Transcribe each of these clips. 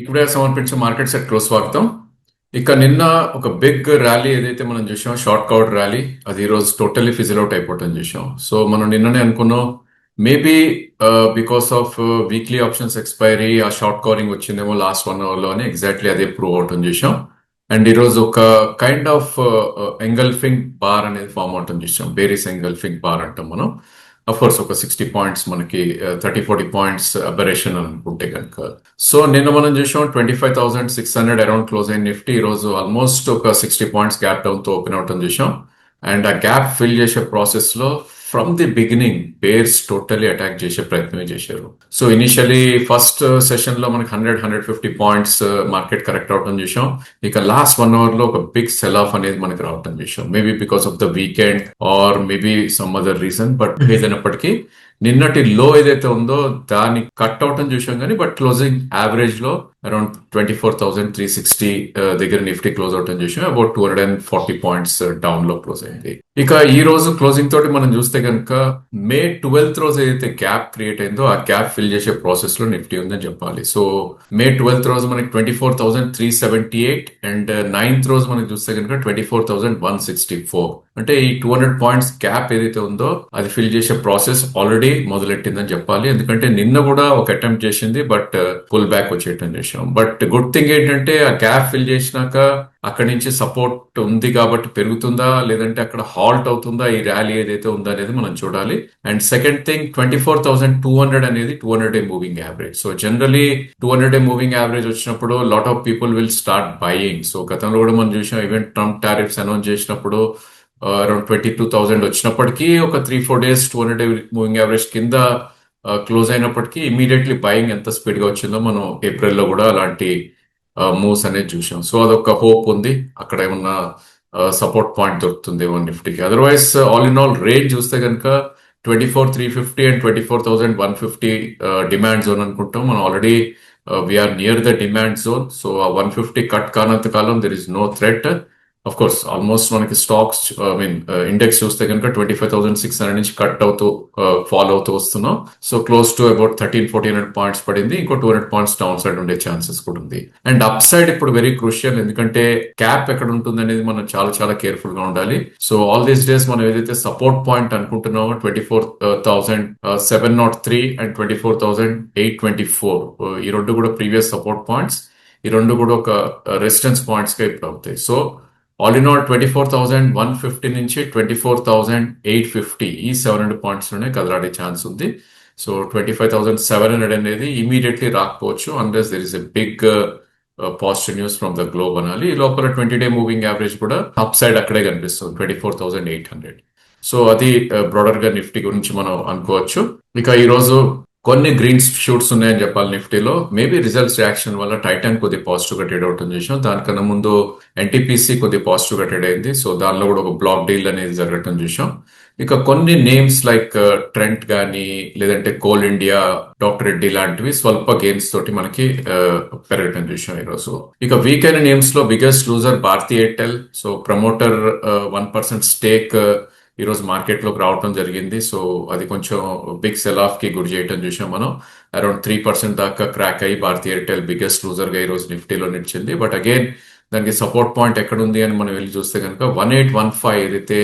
ఇప్పుడే సమర్పించే market set close స్వాగతం. ఇక నిన్న ఒక బిగ్ ర్యాలీ ఏదైతే మనం చూసాం షార్ట్ కౌట్ ర్యాలీ అది ఈరోజు టోటల్లీ ఫిజిల్ అవుట్ అయిపోవటం చూసాం. సో మనం నిన్ననే అనుకున్నాం maybe because of weekly options expiry ఆ షార్ట్ కవరింగ్ వచ్చిందేమో లాస్ట్ వన్ అవర్లో అని ఎగ్జాక్ట్లీ అదే ప్రూవ్ అవటం చూసాం. అండ్ ఈరోజు ఒక కైండ్ ఆఫ్ ఎంగల్ఫింగ్ బార్ అనేది ఫామ్ అవటం చూసాం. బేరీస్ ఎంగల్ఫింగ్ బార్ అంటాం మనం. కోర్స్ ఒక సిక్స్టీ పాయింట్స్ మనకి థర్టీ ఫార్టీ పాయింట్స్ అబరేషన్ అనుకుంటే కనుక. సో నిన్న మనం చూసాం twenty five thousand six hundred around close అయిన నిఫ్టీ ఈ రోజు ఆల్మోస్ట్ ఒక సిక్స్టీ పాయింట్స్ గ్యాప్ డౌన్తో ఓపెన్ అవటం చూసాం. అండ్ ఆ గ్యాప్ ఫిల్ చేసే ప్రాసెస్లో from the beginning bears totally attack చేసే ప్రయత్నమే చేశారు. సో ఇనిషియలీ ఫస్ట్ సెషన్లో మనకి hundred hundred fifty points market correct అవటం చూసాం ఇక లాస్ట్ వన్ అవర్లో ఒక బిగ్ సెల్ ఆఫ్ అనేది మనకి రావటం చూసాం maybe because of the weekend or maybe some other reason but ఏదైనప్పటికీ నిన్నటి లో ఏదైతే ఉందో దాన్ని కట్ అవటం చూసాం కానీ but closing యావరేజ్లో around twenty four thousand three sixty దగ్గర నిఫ్టీ క్లోజ్ అవటం చూసాం. About two hundred and forty points డౌన్లో క్లోజ్ అయింది. ఇక ఈ రోజు క్లోజింగ్ తోటి మనం చూస్తే కనుక మే ట్వెల్త్ రోజు ఏదైతే గ్యాప్ క్రియేట్ అయిందో ఆ గ్యాప్ ఫిల్ చేసే ప్రాసెస్లో నిఫ్టీ ఉందని చెప్పాలి. సో మే ట్వెల్త్ రోజు మనకి twenty four thousand three seventy eight and ninth రోజు మనకి చూస్తే కనుక twenty four thousand one sixty four అంటే ఈ టూ హండ్రెడ్ పాయింట్స్ గ్యాప్ ఏదైతే ఉందో అది ఫిల్ చేసే ప్రాసెస్ ఆల్రెడీ మొదలెట్టిందని చెప్పాలి. ఎందుకంటే నిన్న కూడా ఒక అటెంప్ట్ చేసింది బట్ పుల్ బ్యాక్ వచ్చేయటం విషయం బట్ గుడ్ థింగ్ ఏంటంటే ఆ గ్యాప్ ఫిల్ చేసినాక అక్కడి నుంచి సపోర్ట్ ఉంది కాబట్టి పెరుగుతుందా లేదంటే అక్కడ హాల్ట్ అవుతుందా ఈ ర్యాలీ ఏదైతే ఉందో అనేది మనం చూడాలి. And second thing twenty four thousand two hundred అనేది two hundred a moving average so generally two hundred a moving average వచ్చినప్పుడు lot of people will start buying so గతంలో కూడా మనం చూసాం ఈవెన్ ట్రంప్ టారిఫ్స్ అనౌన్స్ చేసినప్పుడు around twenty two thousand వచ్చినప్పటికీ ఒక three four days two hundred moving average కింద close అయినప్పటికీ ఇమీడియట్లీ బయింగ్ ఎంత స్పీడ్గా వచ్చిందో మనం ఏప్రిల్లో కూడా అలాంటి మూవ్స్ అనేది చూసాం సో అదొక హోప్ ఉంది. అక్కడ ఏమన్నా సపోర్ట్ పాయింట్ దొరుకుతుంది one నిఫ్టీకి. Otherwise all in all range చూస్తే కనుక twenty four three fifty and twenty four thousand one fifty demand zone అనుకుంటాం. మనం already we're near the demand zone so ఆ వన్ ఫిఫ్టీ కట్ కానంత కాలం there is no threat of course almost మనకి stocks I mean index చూస్తే కనుక twenty five thousand six hundred నుంచి cut అవుతూ uh, follow అవుతూ వస్తున్నాం. So close to about thirteen fourteen hundred points పడింది. ఇంకో two hundred points down side ఉండే ఛాన్సెస్ కూడా ఉంది. అండ్ అప్ సైడ్ ఇప్పుడు వెరీ క్రూషియల్ ఎందుకంటే క్యాప్ ఎక్కడ ఉంటుంది అనేది మనం చాలా చాలా కేర్ఫుల్గా ఉండాలి. సో ఆల్ దీస్ డేస్ మనం ఏదైతే సపోర్ట్ పాయింట్ అనుకుంటున్నామో twenty four thousand seven nought three and twenty four thousand eight twenty four ఈ రెండు కూడా ప్రీవియస్ సపోర్ట్ పాయింట్స్ ఈ రెండు కూడా ఒక రెసిస్టెన్స్ పాయింట్స్గా ఇప్పుడు అవుతాయి. So all in all twenty four thousand one fifty నుంచి twenty four thousand eight fifty ఈ సెవెన్ హండ్రెడ్ పాయింట్స్లోనే కదలాడే ఛాన్స్ ఉంది. So twenty five thousand seven hundred అనేది ఇమీడియట్లీ రాకపోవచ్చు unless there is a big positive news from the globe అనాలి. ఈ లోపల ట్వంటీ డే మూవింగ్ యావరేజ్ కూడా అప్ సైడ్ అక్కడే కనిపిస్తుంది twenty four thousand eight hundred so అది uh, బ్రాడర్గా నిఫ్టీ గురించి మనం అనుకోవచ్చు. ఇక ఈ రోజు కొన్ని గ్రీన్ షూట్స్ ఉన్నాయని చెప్పాలి నిఫ్టీలో. మేబీ రిజల్ట్స్ రియాక్షన్ వల్ల టైటాన్ కొద్ది పాజిటివ్గా ట్రేడ్ అవుతుంది చేసాం. దానికన్నా ముందు ఎన్టీపీసీ కొద్ది పాజిటివ్గా ట్రేడ్ అయింది. సో దానిలో కూడా ఒక బ్లాక్ డీల్ అనేది జరగటం చూసాం. ఇక కొన్ని నేమ్స్ లైక్ ట్రెంట్ కానీ లేదంటే కోల్ ఇండియా డాక్టర్ రెడ్డి లాంటివి స్వల్ప గేమ్స్ తోటి మనకి uh, పెరగటం చూసాం ఈరోజు. ఇక వీక్ అయిన నేమ్స్లో biggest loser Bharti Airtel. So promoter one percent stake ఈరోజు మార్కెట్లోకి రావటం రావడం జరిగింది. సో అది కొంచెం బిగ్ సెల్ ఆఫ్కి గురి చేయడం చూసాం మనం. అరౌండ్ త్రీ పర్సెంట్ దాకా క్రాక్ అయ్యి భారతీ ఎయిర్టెల్ బిగ్గెస్ట్ లూజర్గా నిఫ్టీలో నిలిచింది. బట్ అగైన్ దానికి సపోర్ట్ పాయింట్ ఎక్కడ ఉంది అని మనం వెళ్ళి చూస్తే కనుక వన్ ఎయిట్ వన్ ఫైవ్ ఏదైతే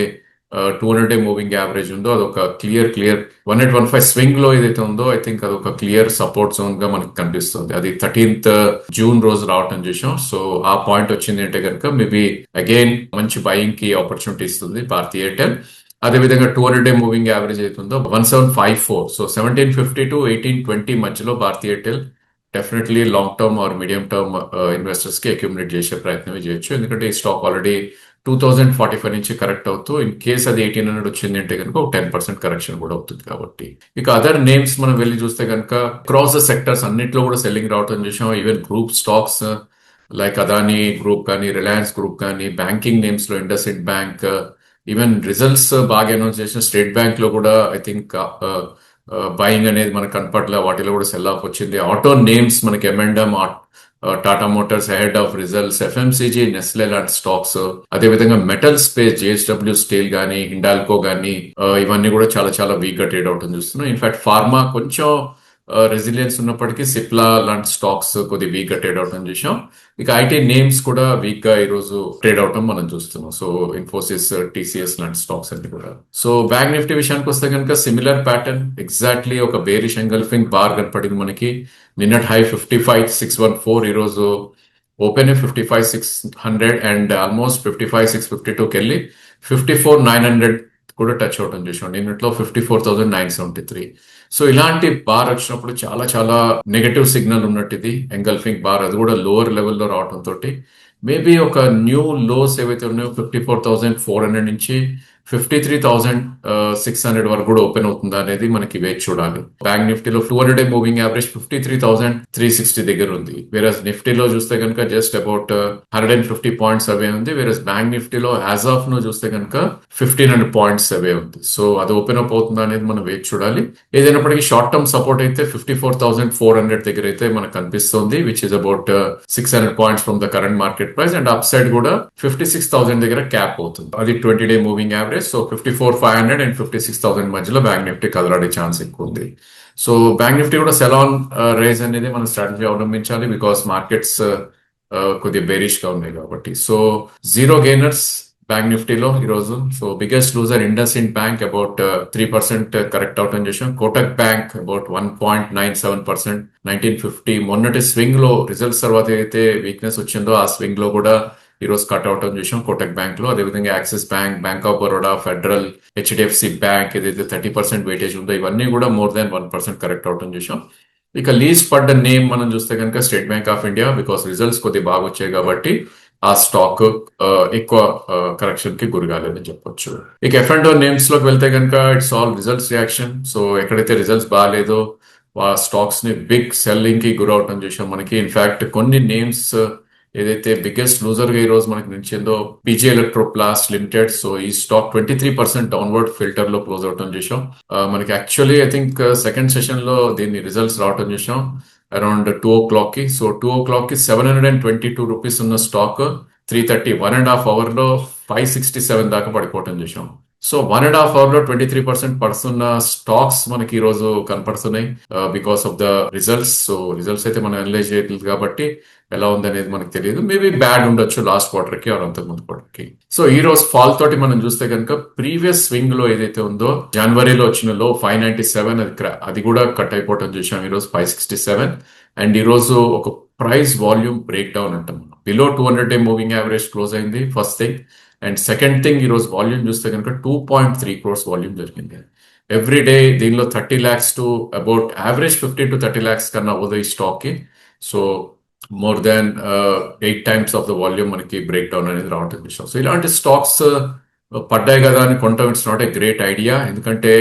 two hundred day moving average ఉందో అదొక clear clear one eight one five స్వింగ్లో ఏదైతే ఉందో ఐ థింక్ అదొక క్లియర్ సపోర్ట్ జోన్గా మనకి కనిపిస్తుంది. అది థర్టీన్త్ జూన్ రోజు రావటం చూసాం. సో ఆ పాయింట్ వచ్చింది అంటే కనుక మేబీ అగైన్ మంచి బయింగ్కి ఆపర్చునిటీ ఇస్తుంది భారతీ ఎయిర్టెల్ అదేవిధంగా two hundred day moving average అవుతుందో one seven five four so seventeen fifty to eighteen twenty మధ్యలో భారతీయ Airtel definitely long term or medium term ఇన్వెస్టర్స్కి accumulate చేసే ప్రయత్నమే చేయొచ్చు. ఎందుకంటే ఈ stock already two thousand forty five నుంచి కరెక్ట్ అవుతూ ఇన్ కేస్ అది ఎయిటీన్ హండ్రెడ్ వచ్చింది అంటే కనుక ఒక టెన్ పర్సెంట్ కరెక్షన్ కూడా అవుతుంది కాబట్టి. ఇక అదర్ నేమ్స్ మనం వెళ్ళి చూస్తే కనుక క్రాస్ ద సెక్టర్స్ అన్నిట్లో కూడా సెల్లింగ్ రావటం చూసాం. Even group stocks like Adani group కానీ రిలయన్స్ గ్రూప్ కానీ బ్యాంకింగ్ నేమ్స్లో ఇండస్ ఇండ్ బ్యాంక్ ఈవెన్ రిజల్ట్స్ uh, బాగా అనౌన్స్ చేసిన స్టేట్ బ్యాంక్లో కూడా ఐ థింక్ బయింగ్ అనేది మనకు కనపట్ల వాటిలో కూడా సెల్ ఆఫ్ వచ్చింది. ఆటో నేమ్స్ మనకి M and M Tata Motors head of results FMCG Nestle లాంటి స్టాక్స్ అదేవిధంగా మెటల్ స్పేస్ జేఎస్డబ్ల్యూ స్టీల్ గానీ హిండాల్కో గానీ uh, ఇవన్నీ కూడా చాలా చాలా వీక్గా ట్రేడ్ అవుతుంది చూస్తున్నాం. ఇన్ఫాక్ట్ ఫార్మా కొంచెం రెసిలియన్స్ ఉన్నప్పటికీ సిప్లా లాంటి స్టాక్స్ కొద్ది వీక్ ట్రేడ్ అవటం చూసాం ఇక ఐటీ నేమ్స్ కూడా వీక్గా ట్రేడ్ అవటం మనం చూస్తున్నాం. సో ఇన్ఫోసిస్ టీసీఎస్ లాంటి స్టాక్స్ అన్ని కూడా. సో బ్యాంక్ నిఫ్టీ విషయానికి వస్తే కనుక సిమిలర్ ప్యాటర్న్ ఎగ్జాక్ట్లీ ఒక బేరిష్ ఎంగల్ఫింగ్ బార్ కనపడింది మనకి. నిన్నటి high fifty five six one four ఈరోజు open fifty five six hundred and almost fifty five six fifty టూకి వెళ్ళి ఫిఫ్టీ ఫోర్ నైన్ హండ్రెడ్ కూడా టచ్ అవటం చూసాం ఇన్నిట్లో fifty four thousand nine seventy three so ఇలాంటి బార్ వచ్చినప్పుడు చాలా చాలా నెగటివ్ సిగ్నల్ ఉన్నట్టు ఇది ఎంగల్ఫింగ్ బార్ అది కూడా లోవర్ లెవెల్లో రావడం తోటి మేబీ ఒక న్యూ లోస్ ఏవైతే ఉన్నాయో fifty four thousand four hundred నుంచి fifty three thousand six hundred వరకు కూడా ఓపెన్ అవుతుందా అనేది మనకి వేచి చూడాలి. బ్యాంక్ నిఫ్టీలో two hundred moving average fifty three thousand three sixty దగ్గర ఉంది. వేరే నిఫ్టీలో చూస్తే కనుక just about hundred and fifty points away ఉంది. వేరే బ్యాంక్ నిఫ్టీలో యాజ్ ఆఫ్ను చూస్తే కనుక ఫిఫ్టీన్ హండ్రెడ్ పాయింట్స్ అవే ఉంది. సో అది ఓపెన్ అప్ అవుతుందా అనేది మనం వేచి చూడాలి. ఏదైనప్పటికీ షార్ట్ టర్మ్ సపోర్ట్ అయితే fifty four thousand four hundred దగ్గర అయితే మనకు కనిపిస్తుంది which is about six hundred points from the current market price and upside కూడా ఫిఫ్టీ సిక్స్ థౌసండ్ దగ్గర క్యాప్ అవుతుంది. అది twenty day moving average so fifty four five hundred and fifty six thousand మధ్యలో bank Nifty కదలాడే chance ఎక్కువ ఉంది so bank Nifty కూడా salon range అనేది మనం స్ట్రాటజీ అవలంబించాలి బికాస్ మార్కెట్స్ కొద్దిగా బేరిష్గా ఉన్నాయి కాబట్టి. సో జీరో గెయినర్స్ బ్యాంక్ నిఫ్టీలో ఈరోజు. So biggest loser IndusInd bank about three percent correct అవటం చేసాం Kotak bank about one point nine seven percent nineteen fifty మొన్నటి స్వింగ్లో రిజల్ట్స్ తర్వాత అయితే వీక్నెస్ వచ్చిందో ఆ స్వింగ్లో కూడా ఈ రోజు కట్ అవటం చూసాం. కోటక్ బ్యాంక్లో అదేవిధంగా axis bank bank of Baroda Federal HDFC bank ఏదైతే థర్టీ పర్సెంట్ వెయిటేజ్ ఉందో ఇవన్నీ కూడా more than one percent correct అవటం చూసాం. ఇక లీజ్ పడ్డ నేమ్ మనం చూస్తే కనుక State Bank of India because results కొద్దిగా బాగా వచ్చాయి కాబట్టి ఆ స్టాక్ uh, ఎక్కువ uh, కరెక్షన్కి గురిగాలని చెప్పొచ్చు. ఇక ఎఫ్ అండ్ నేమ్స్లోకి వెళ్తే కనుక it's all results reaction so ఎక్కడైతే రిజల్ట్స్ బాగాలేదో ఆ స్టాక్స్ని బిగ్ సెల్లింగ్కి గురవటం చూసాం. మనకి ఇన్ఫాక్ట్ కొన్ని నేమ్స్ ఏదైతే బిగ్గెస్ట్ లూజర్గా ఈ రోజు uh, మనకి నిలిచిందో పీజీ ఎలక్ట్రోప్లాస్ లిమిటెడ్ సో ఈ stock twenty three percent downward ఫిల్టర్లో close అవటం చేసాం మనకి యాక్చువల్లీ ఐ థింక్ సెకండ్ సెషన్లో దీన్ని రిజల్ట్స్ రావటం చేసాం అరౌండ్ టూ ఓ క్లాక్కి. సో టూ ఓ క్లాక్కి seven hundred and twenty two rupees ఉన్న stock three thirty one and half అవర్లో ఫైవ్ సిక్స్టీ సెవెన్ దాకా పడిపోవటం చేసాం సో వన్ అండ్ హాఫ్ అవర్లో ట్వంటీ త్రీ పర్సెంట్ పడుతున్న స్టాక్స్ మనకి ఈ రోజు కనపడుతున్నాయి because of the results so results అయితే మనం అనలైజ్ చేయలేదు కాబట్టి ఎలా ఉంది అనేది మనకు తెలియదు. మేబీ బ్యాడ్ ఉండొచ్చు లాస్ట్ క్వార్టర్కి ఆర్ అంతకు ముందు క్వార్టర్కి సో ఈ రోజు ఫాల్ తోటి మనం చూస్తే కనుక ప్రీవియస్ స్వింగ్లో ఏదైతే ఉందో జనవరిలో వచ్చిన లో ఫైవ్ నైన్టీ సెవెన్ అది అది కూడా కట్ అయిపోవటం చూసాం ఈ రోజు ఫైవ్ సిక్స్టీ సెవెన్ అండ్ ఈ రోజు ఒక ప్రైస్ వాల్యూమ్ బ్రేక్ డౌన్ అంటాం below two hundred day moving average close అయింది first thing and second thing ఈ రోజు వాల్యూమ్ చూస్తే కనుక two point three crores volume జరిగింది. ఎవ్రీ డే దీనిలో thirty lakhs to about average fifty to thirty lakhs కన్నా అవ్వదు ఈ స్టాక్కి. So more than eight times of the volume మనకి బ్రేక్ డౌన్ అనేది రావటం విషయం సో ఇలాంటి స్టాక్స్ uh, పడ్డాయి కదా అని కొంటాం. It's not a great idea ఎందుకంటే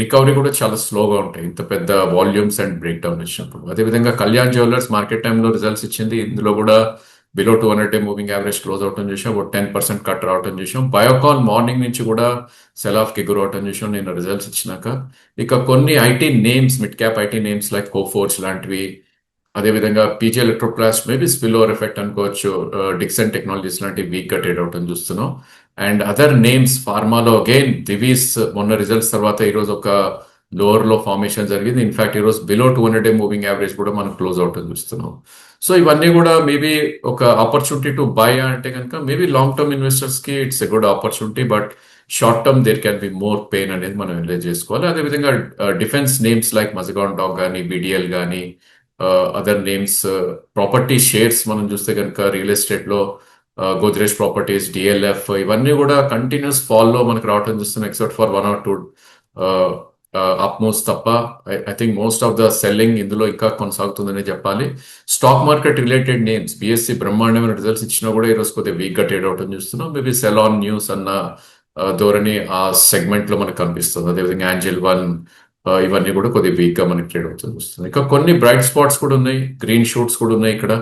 రికవరీ కూడా చాలా స్లోగా ఉంటాయి. ఇంత పెద్ద వాల్యూమ్స్ అండ్ బ్రేక్ డౌన్ వచ్చినప్పుడు అదేవిధంగా కళ్యాణ్ జ్యువెలర్స్ మార్కెట్ టైంలో రిజల్ట్స్ ఇచ్చింది. ఇందులో కూడా below two hundred day moving average close అవటం చూసాం ఒక టెన్ పర్సెంట్ కట్ రావటం చూసాం బయోకాన్ మార్నింగ్ నుంచి కూడా సెల్ ఆఫ్కి గురవటం చూసాం నేను రిజల్ట్స్ ఇచ్చినాక. ఇక కొన్ని IT names mid cap IT names like Coforge లాంటివి అదేవిధంగా PG Electroplast maybe spill over effect అనుకోవచ్చు. డిక్సన్ టెక్నాలజీస్ లాంటి వీక్గా ట్రేడ్ అవటం చూస్తున్నాం. అండ్ అదర్ నేమ్స్ ఫార్మాలో అగైన్ దివీస్ మొన్న రిజల్ట్స్ తర్వాత ఈరోజు ఒక లోవర్లో ఫార్మేషన్ జరిగింది. ఇన్ఫాక్ట్ ఈరోజు below two hundred day moving average కూడా మనం క్లోజ్ అవటం చూస్తున్నాం. సో ఇవన్నీ కూడా మేబీ ఒక ఆపర్చునిటీ టు బై అంటే కనుక maybe long term ఇన్వెస్టర్స్కి it's a good opportunity but short term there can be more pain అనేది మనం రిలైజ్ చేసుకోవాలి. అదేవిధంగా defence names like Mazagon dock కానీ బిడిఎల్ కానీ అదర్ నేమ్స్ ప్రాపర్టీ షేర్స్ మనం చూస్తే కనుక రియల్ ఎస్టేట్లో గోద్రేజ్ ప్రాపర్టీస్ డిఎల్ఎఫ్ ఇవన్నీ కూడా కంటిన్యూస్ ఫాల్లో మనకు రావటం చూస్తున్నాం except for one or two upmost తప్ప. I think most of the selling ఇందులో ఇంకా కొనసాగుతుందని చెప్పాలి. Stock market related names BSE బ్రహ్మాండమైన రిజల్ట్స్ ఇచ్చినా కూడా ఈరోజు కొద్దిగా వీక్గా ట్రేడ్ అవటం చూస్తున్నాం. మేబీ సెలాన్ న్యూస్ అన్న uh, ధోరణి ఆ సెగ్మెంట్లో మనకు కనిపిస్తుంది. అదేవిధంగా యాంజిల్ వన్ ఇవన్నీ కూడా కొద్దిగా వీక్గా మనకి ట్రేడ్ అవుతుంది వస్తుంది. ఇంకా కొన్ని బ్రైట్ స్పాట్స్ కూడా ఉన్నాయి గ్రీన్ షూట్స్ కూడా ఉన్నాయి ఇక్కడ.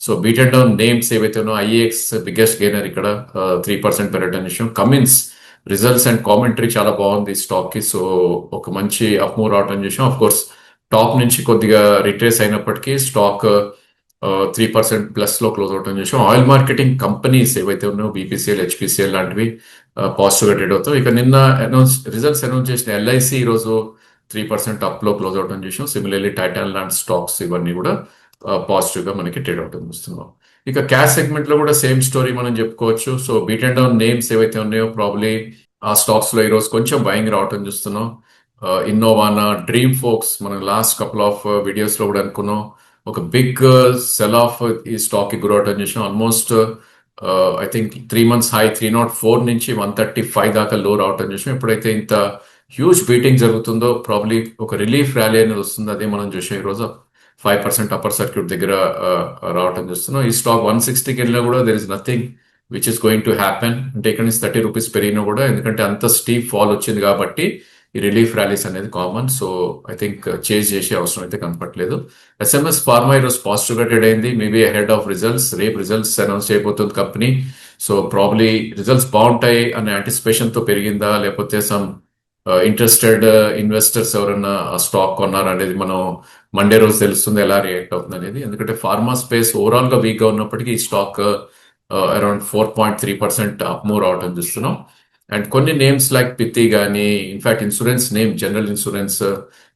So beat and down names ఏవైతే ఉన్నాయో I A X biggest gainer ఇక్కడ త్రీ పర్సెంట్ పెరగడం విషయం కమిన్స్ రిజల్ట్స్ అండ్ కామెంటరీ చాలా బాగుంది స్టాక్కి సో ఒక మంచి అప్మూవ్ రావడం చేసాం ఆఫ్ కోర్స్ టాప్ నుంచి కొద్దిగా రిట్రేస్ అయినప్పటికీ స్టాక్ త్రీ పర్సెంట్ ప్లస్లో క్లోజ్ అవటం చేసాం ఆయిల్ మార్కెటింగ్ కంపెనీస్ ఏవైతే ఉన్నాయో బీపీసీఎల్ హెచ్పిసిఎల్ లాంటివి పాజిటివ్గా ట్రేడ్ అవుతాం ఇక నిన్న అనౌన్స్ రిజల్ట్స్ అనౌన్స్ చేసిన ఎల్ఐసి ఈ రోజు త్రీ పర్సెంట్ అప్లో క్లోజ్ అవడం చూసాం. సిమిలర్లీ టైటాన్ లాంటి స్టాక్స్ ఇవన్నీ కూడా పాజిటివ్గా మనకి ట్రేడ్ అవటం చూస్తున్నాం. ఇక క్యాష్ సెగ్మెంట్లో కూడా సేమ్ స్టోరీ మనం చెప్పుకోవచ్చు. So beat and down names ఏవైతే ఉన్నాయో ప్రాబ్లీ ఆ స్టాక్స్లో ఈరోజు కొంచెం బయింగ్ రావటం చూస్తున్నాం. ఇన్నోవానా డ్రీమ్ ఫోక్స్ మనం లాస్ట్ కపుల్ ఆఫ్ వీడియోస్లో కూడా అనుకున్నాం. ఒక బిగ్ సెల్ ఆఫ్ ఈ స్టాక్కి గురవటం చేసాం. Almost I think three months high three naught four నుంచి వన్ థర్టీ ఫైవ్ దాకా లో రావటం చూసాం. ఎప్పుడైతే ఇంత హ్యూజ్ బీటింగ్ జరుగుతుందో ప్రాబ్లీ ఒక రిలీఫ్ ర్యాలీ అనేది వస్తుంది అదే మనం చూసాం ఈరోజు ఫైవ్ పర్సెంట్ అప్పర్ సర్క్యూట్ దగ్గర రావటం చూస్తున్నాం. ఈ స్టాక్ వన్ సిక్స్టీకి వెళ్ళినా కూడా there is nothing which is going to happen అంటే ఇక్కడ నుంచి థర్టీ రూపీస్ పెరిగినా కూడా ఎందుకంటే అంత స్టీప్ ఫాల్ వచ్చింది కాబట్టి ఈ రిలీఫ్ ర్యాలీస్ అనేది common so I think change చేసే అవసరం అయితే కనపట్లేదు ఎస్ఎంఎస్ ఫార్మా ఈరోజు పాజిటివ్గా ట్రేడ్ అయింది. మేబీ హెడ్ ఆఫ్ రిజల్ట్స్ రేపు రిజల్ట్స్ అనౌన్స్ చేయబోతుంది కంపెనీ సో ప్రాబ్లీ రిజల్ట్స్ బాగుంటాయి అనే anticipation తో పెరిగిందా లేకపోతే సమ్ ఇంట్రెస్టెడ్ ఇన్వెస్టర్స్ ఎవరైనా స్టాక్ కొన్నారా అనేది మనం మండే రోజు తెలుస్తుంది ఎలా రియాక్ట్ అవుతుంది అనేది. ఎందుకంటే ఫార్మా స్పేస్ ఓవరాల్గా వీక్గా ఉన్నప్పటికీ ఈ stock around four point three percent up move అవటం చూస్తున్నాం. అండ్ కొన్ని నేమ్స్ లైక్ పిత్తి కానీ in fact insurance name general insurance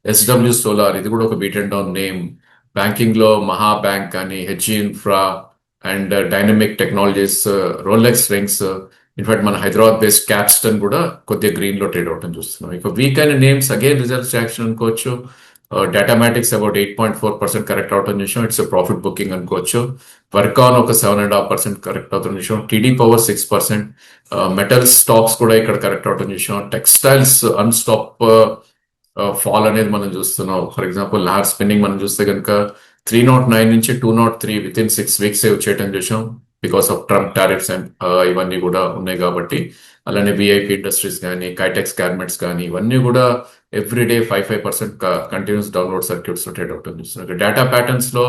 SW solar ఇది కూడా ఒక బీట్ అండ్ డౌన్ నేమ్ బ్యాంకింగ్లో మహా బ్యాంక్ కానీ H infra and dynamic technologies Rolex rings in fact మన హైదరాబాద్ బేస్డ్ క్యాప్స్టన్ కూడా కొద్దిగా గ్రీన్లో ట్రేడ్ అవటం చూస్తున్నాం. ఇక వీక్ అయిన నేమ్స్ అగైన్ రిజల్ట్స్ యాక్షన్ అనుకోవచ్చు. Datamatics about eight point four percent correct అవటం చూసాం. ఇట్స్ ప్రాఫిట్ బుకింగ్ అనుకోవచ్చు. వర్కాన్ ఒక seven and half percent correct అవుతుంది చూసాం. TD power six percent metal stocks కూడా ఇక్కడ కరెక్ట్ అవటం చూసాం. టెక్స్టైల్స్ అన్స్టాప్ ఫాల్ అనేది మనం చూస్తున్నాం. ఫర్ ఎగ్జాంపుల్ లార్జ్ స్పిన్నింగ్ మనం చూస్తే కనుక త్రీ నాట్ నైన్ నుంచి two naught three within six weeks వచ్చేయటం చూసాం. Because of Trump tariffs and ఇవన్నీ కూడా ఉన్నాయి కాబట్టి అలానే విఐపి ఇండస్ట్రీస్ కానీ కైటెక్స్ గార్మెంట్స్ కానీ ఇవన్నీ కూడా every day five five percent continues download circuits trade out చూస్తున్నారు డేటా ప్యాటర్న్స్లో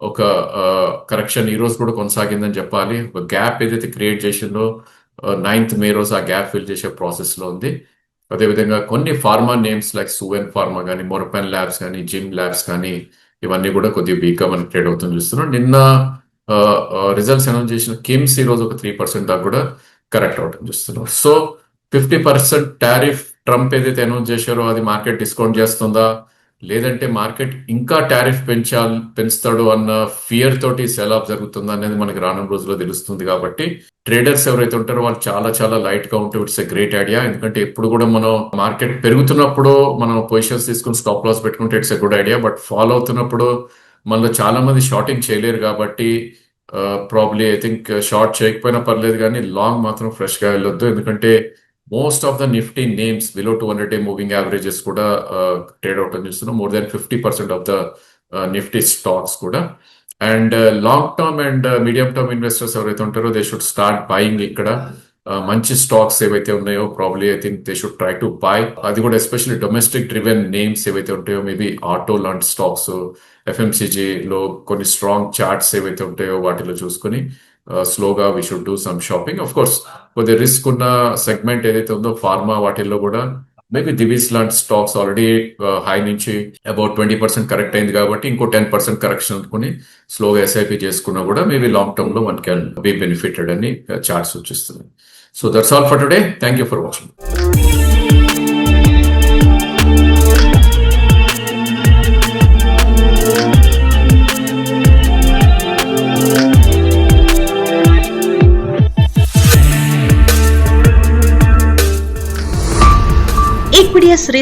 ఒక uh, కరెక్షన్ ఈ రోజు కూడా కొనసాగిందని చెప్పాలి. ఒక గ్యాప్ ఏదైతే క్రియేట్ చేసిందో uh, నైన్త్ మే రోజు ఆ గ్యాప్ ఫిల్ చేసే ప్రాసెస్లో ఉంది. అదేవిధంగా కొన్ని pharma names like Suven pharma కానీ మొరపెన్ ల్యాబ్స్ కానీ జిమ్ ల్యాబ్స్ కానీ ఇవన్నీ కూడా కొద్దిగా వీక్ అని మనకి ట్రేడ్ అవుతుంది చూస్తున్నాం. నిన్న రిజల్ట్స్ అనౌన్స్ చేసిన కిమ్స్ ఈ రోజు ఒక త్రీ పర్సెంట్ దాకా కూడా కరెక్ట్ అవటం చూస్తున్నాం. So fifty percent tariff Trump ఏదైతే అనౌన్స్ చేశారో అది మార్కెట్ డిస్కౌంట్ చేస్తుందా? లేదంటే మార్కెట్ ఇంకా టారిఫ్ పెంచాలి పెంచుతాడు అన్న ఫియర్ తోటి సెల్ ఆఫ్ జరుగుతుందా అనేది మనకి రానున్న రోజుల్లో తెలుస్తుంది కాబట్టి ట్రేడర్స్ ఎవరైతే ఉంటారో వాళ్ళు చాలా చాలా లైట్గా ఉంటే ఇట్స్ ఎ గ్రేట్ ఐడియా ఎందుకంటే ఎప్పుడు కూడా మనం మార్కెట్ పెరుగుతున్నప్పుడు మనం పొజిషన్స్ తీసుకుని స్టాప్ లాస్ పెట్టుకుంటే it's a good idea but follow అవుతున్నప్పుడు మనలో చాలా మంది షార్టింగ్ చేయలేరు కాబట్టి ప్రాబ్లీ ఐ థింక్ షార్ట్ చేయకపోయినా పర్లేదు కానీ లాంగ్ మాత్రం ఫ్రెష్గా వెళ్ళొద్దు. ఎందుకంటే most of the Nifty names below two hundred day moving averages కూడా ట్రేడ్ అవటం చూస్తున్నాం. More than fifty percent of the Nifty stocks కూడా. And long term and medium term investors ఎవరైతే ఉంటారో దే షుడ్ స్టార్ట్ బయింగ్ ఇక్కడ. మంచి stocks ఏవైతే ఉన్నాయో probably I think they should try to buy అది కూడా ఎస్పెషల్లీ డొమెస్టిక్ డ్రివెన్ నేమ్స్ ఏవైతే ఉంటాయో మేబీ ఆటో లాంటి స్టాక్స్ ఎఫ్ఎంసీజీలో కొన్ని స్ట్రాంగ్ చార్ట్స్ ఏవైతే ఉంటాయో వాటిలో చూసుకొని స్లోగా we should do some shopping of course కొద్ది రిస్క్ ఉన్న సెగ్మెంట్ ఏదైతే ఉందో ఫార్మా వాటిల్లో కూడా మేబీ దివీస్ లాంటి స్టాక్స్ ఆల్రెడీ హై నుంచి అబౌట్ ట్వంటీ పర్సెంట్ కరెక్ట్ అయింది కాబట్టి ఇంకో టెన్ పర్సెంట్ కరెక్షన్ అనుకుని స్లోగా ఎస్ఐపి చేసుకున్నా కూడా మేబీ లాంగ్ టర్మ్లో వన్ క్యాన్ బీ బెనిఫిటెడ్ అని చార్ట్స్ వచ్చేస్తుంది so that's all for today thank you for watching